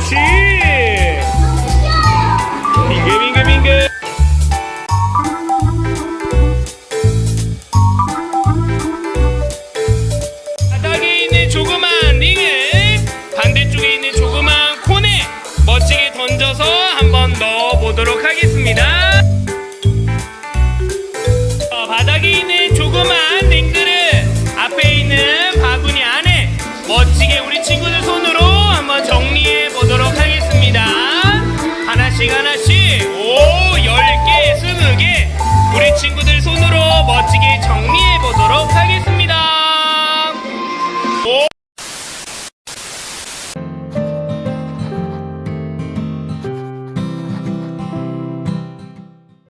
그렇지 빙글빙글 빙글 바닥에 있는 조그만 링을 반대쪽에 있는 조그만 콘에 멋지게 던져서 한번 넣어보도록 하겠습니다. 어, 바닥에 있는 조그만 친구들 손으로.